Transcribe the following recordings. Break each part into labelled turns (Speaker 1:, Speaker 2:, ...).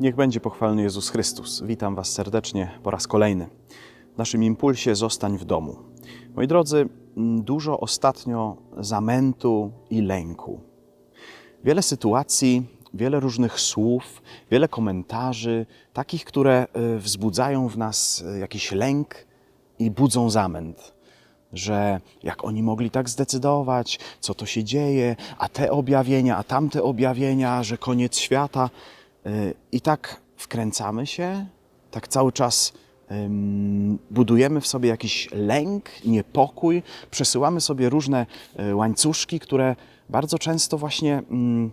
Speaker 1: Niech będzie pochwalny Jezus Chrystus. Witam Was serdecznie po raz kolejny. W naszym impulsie zostań w domu. Moi drodzy, m, dużo ostatnio zamętu i lęku. Wiele sytuacji, wiele różnych słów, wiele komentarzy, takich, które y, wzbudzają w nas y, jakiś lęk i budzą zamęt. Że jak oni mogli tak zdecydować, co to się dzieje, a te objawienia, a tamte objawienia, że koniec świata. I tak wkręcamy się, tak cały czas budujemy w sobie jakiś lęk, niepokój, przesyłamy sobie różne y, łańcuszki, które bardzo często właśnie mm,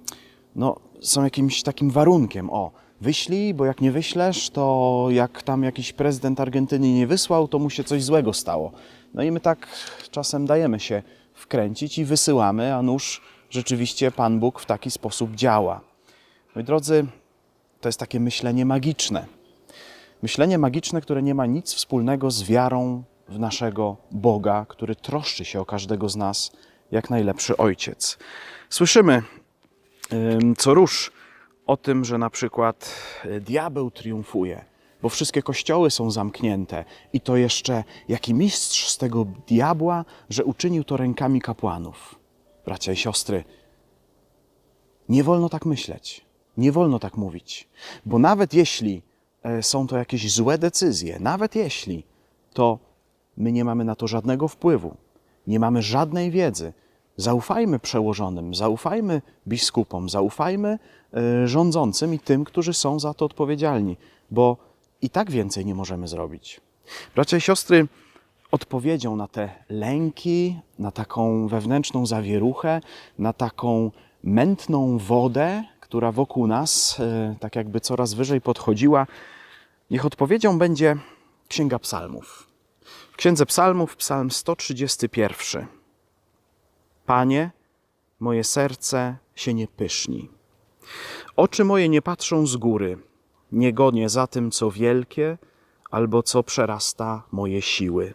Speaker 1: no, są jakimś takim warunkiem. O, wyślij, bo jak nie wyślesz, to jak tam jakiś prezydent Argentyny nie wysłał, to mu się coś złego stało. No i my tak czasem dajemy się wkręcić i wysyłamy, a nuż rzeczywiście Pan Bóg w taki sposób działa. Moi drodzy, to jest takie myślenie magiczne. Myślenie magiczne, które nie ma nic wspólnego z wiarą w naszego Boga, który troszczy się o każdego z nas jak najlepszy ojciec. Słyszymy ym, co rusz o tym, że na przykład y, diabeł triumfuje, bo wszystkie kościoły są zamknięte i to jeszcze jaki mistrz z tego diabła, że uczynił to rękami kapłanów. Bracia i siostry, nie wolno tak myśleć, nie wolno tak mówić, bo nawet jeśli e, są to jakieś złe decyzje, nawet jeśli, to my nie mamy na to żadnego wpływu, nie mamy żadnej wiedzy. Zaufajmy przełożonym, zaufajmy biskupom, zaufajmy e, rządzącym i tym, którzy są za to odpowiedzialni, bo i tak więcej nie możemy zrobić. Bracia i siostry, odpowiedzią na te lęki, na taką wewnętrzną zawieruchę, na taką mętną wodę, która wokół nas e, tak jakby coraz wyżej podchodziła, niech odpowiedzią będzie Księga Psalmów. W Księdze Psalmów, Psalm 131. Panie, moje serce się nie pyszni. Oczy moje nie patrzą z góry, nie gonię za tym, co wielkie, albo co przerasta moje siły.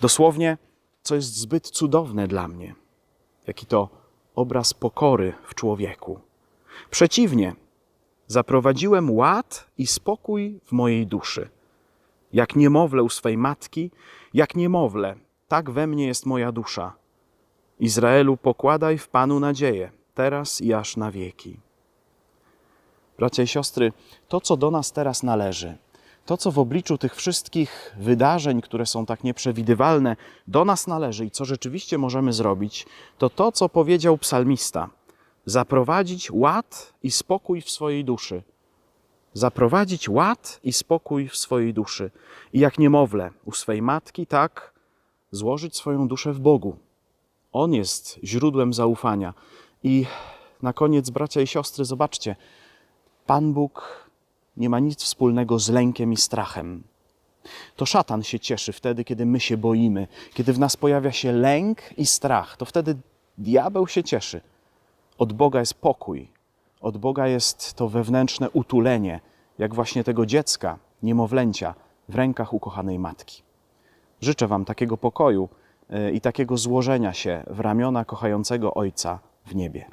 Speaker 1: Dosłownie, co jest zbyt cudowne dla mnie. Jaki to obraz pokory w człowieku. Przeciwnie, zaprowadziłem ład i spokój w mojej duszy. Jak niemowlę u swej matki, jak niemowlę, tak we mnie jest moja dusza. Izraelu, pokładaj w Panu nadzieję, teraz i aż na wieki. Bracia i siostry, to co do nas teraz należy, to co w obliczu tych wszystkich wydarzeń, które są tak nieprzewidywalne, do nas należy i co rzeczywiście możemy zrobić, to to, co powiedział psalmista: zaprowadzić ład i spokój w swojej duszy. Zaprowadzić ład i spokój w swojej duszy. I jak niemowlę u swej matki, tak złożyć swoją duszę w Bogu. On jest źródłem zaufania. I na koniec, bracia i siostry, zobaczcie, Pan Bóg nie ma nic wspólnego z lękiem i strachem. To szatan się cieszy wtedy, kiedy my się boimy, kiedy w nas pojawia się lęk i strach, to wtedy diabeł się cieszy. Od Boga jest pokój, od Boga jest to wewnętrzne utulenie, jak właśnie tego dziecka, niemowlęcia w rękach ukochanej matki. Życzę Wam takiego pokoju y, i takiego złożenia się w ramiona kochającego Ojca w niebie.